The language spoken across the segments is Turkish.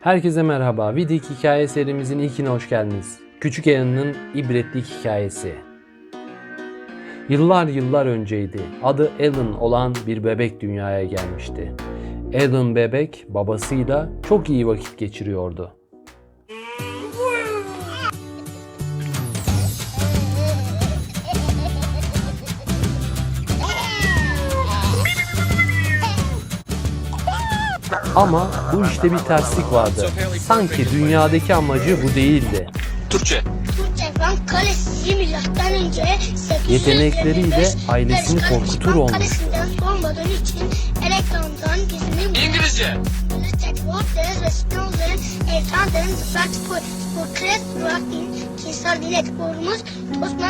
Herkese merhaba. Vidik hikaye serimizin ilkine hoş geldiniz. Küçük Alan'ın ibretlik hikayesi. Yıllar yıllar önceydi. Adı Alan olan bir bebek dünyaya gelmişti. Alan bebek babasıyla çok iyi vakit geçiriyordu. Ama bu işte bir terslik vardı. Sanki dünyadaki amacı bu değildi. Türkçe. Türkçe Kalesi milattan önce 855 Yetenekleriyle ailesini korkutur olmuş. Kalesi'nden sormadığı için elektrondan gizli İngilizce.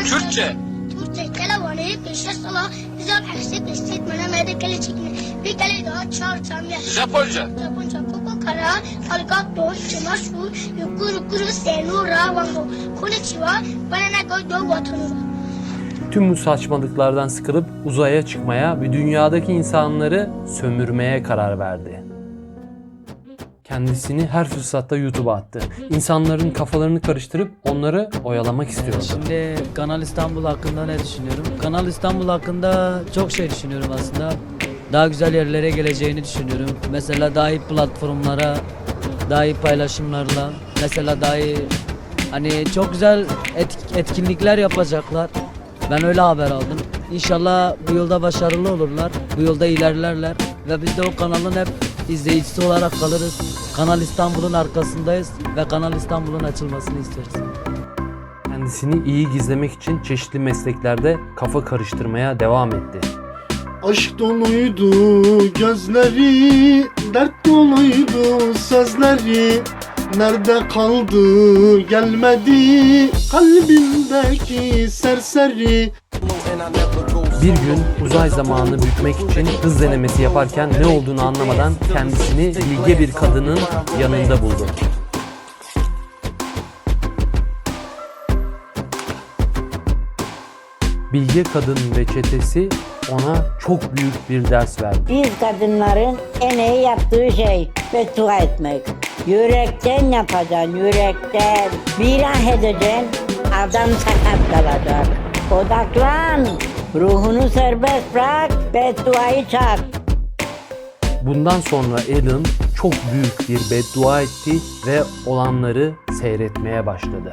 Türkçe. Türkçe kelavanı peşe sala kele çekme bir kele daha çağır çamya Japonca. Japonca koko kara algato çamaşu yukuru kuru senu ravango konnichiwa bana ne go do vatanı Tüm bu saçmalıklardan sıkılıp uzaya çıkmaya ve dünyadaki insanları sömürmeye karar verdi. Kendisini her fırsatta YouTube'a attı. İnsanların kafalarını karıştırıp onları oyalamak istiyordu. Şimdi Kanal İstanbul hakkında ne düşünüyorum? Kanal İstanbul hakkında çok şey düşünüyorum aslında. Daha güzel yerlere geleceğini düşünüyorum. Mesela daha iyi platformlara, daha iyi paylaşımlarla, mesela daha iyi hani çok güzel et- etkinlikler yapacaklar. Ben öyle haber aldım. İnşallah bu yolda başarılı olurlar. Bu yolda ilerlerler ve biz de o kanalın hep izleyicisi olarak kalırız. Kanal İstanbul'un arkasındayız ve Kanal İstanbul'un açılmasını isteriz. Kendisini iyi gizlemek için çeşitli mesleklerde kafa karıştırmaya devam etti. Aşk doluydu gözleri, dert doluydu sözleri. Nerede kaldı gelmedi kalbimdeki serseri. Bir gün uzay zamanını bükmek için hız denemesi yaparken ne olduğunu anlamadan kendisini bilge bir kadının yanında buldu. Bilge kadın ve çetesi ona çok büyük bir ders verdi. Biz kadınların en iyi yaptığı şey beddua etmek. Yürekten yapacaksın, yürekten. Bir ah edeceksin, adam sakat kalacak. Odaklan, ruhunu serbest bırak, bedduayı çak. Bundan sonra Alan çok büyük bir beddua etti ve olanları seyretmeye başladı.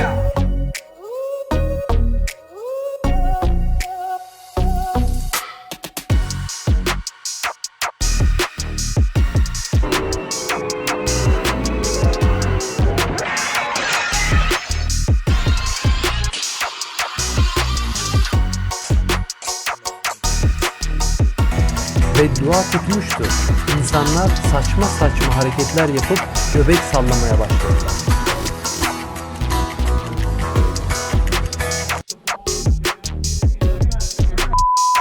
Beddua tutmuştu. İnsanlar saçma saçma hareketler yapıp göbek sallamaya başladılar.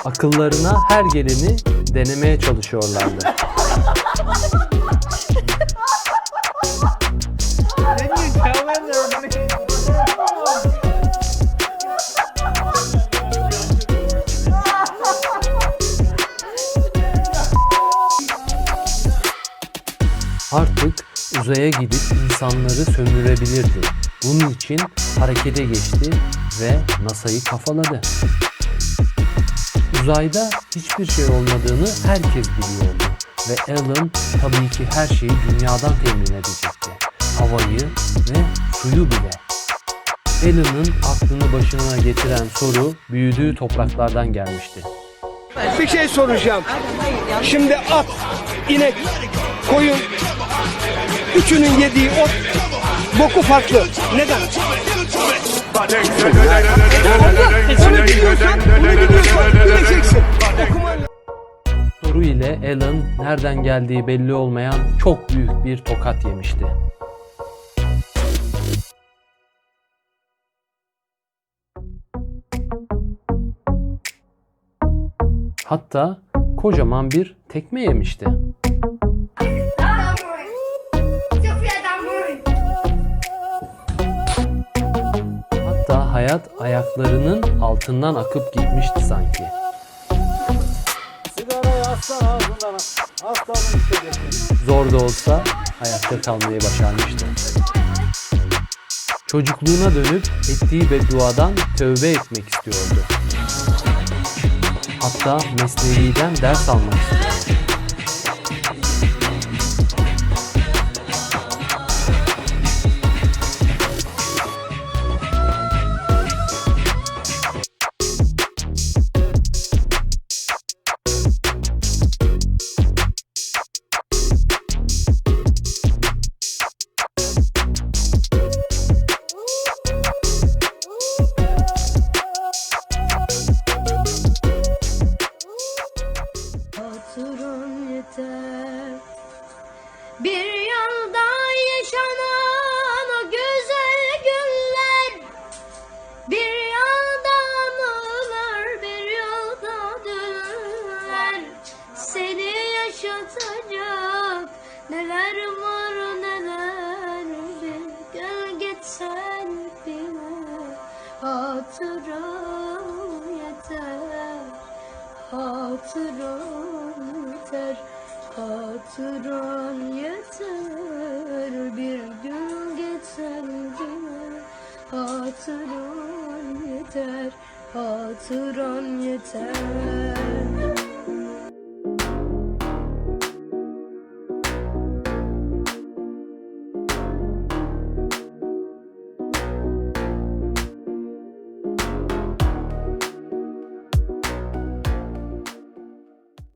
Akıllarına her geleni denemeye çalışıyorlardı. Artık uzaya gidip insanları sömürebilirdi. Bunun için harekete geçti ve NASA'yı kafaladı. Uzayda hiçbir şey olmadığını herkes biliyordu ve Alan tabii ki her şeyi dünyadan temin edecekti. Havayı ve suyu bile. Alan'ın aklını başına getiren soru büyüdüğü topraklardan gelmişti. Bir şey soracağım. Şimdi at, inek, koyun, üçünün yediği ot, boku farklı. Neden? Soru ile Alan nereden geldiği belli olmayan çok büyük bir tokat yemişti. Hatta kocaman bir tekme yemişti. Ayaklarının altından akıp gitmişti sanki. Zor da olsa hayatta kalmayı başarmıştı. Çocukluğuna dönüp ettiği bedduadan tövbe etmek istiyordu. Hatta mesnevi'den ders almak istiyordu. Yeter. Bir yılda yaşanan o güzel günler Bir yılda anılar Bir yılda dünler Seni yaşatacak Neler var neler Bir gel gitsen bile. Hatıram yeter Hatıran yeter, hatıran yeter. Bir gün geçer bile Hatıran yeter, hatıran yeter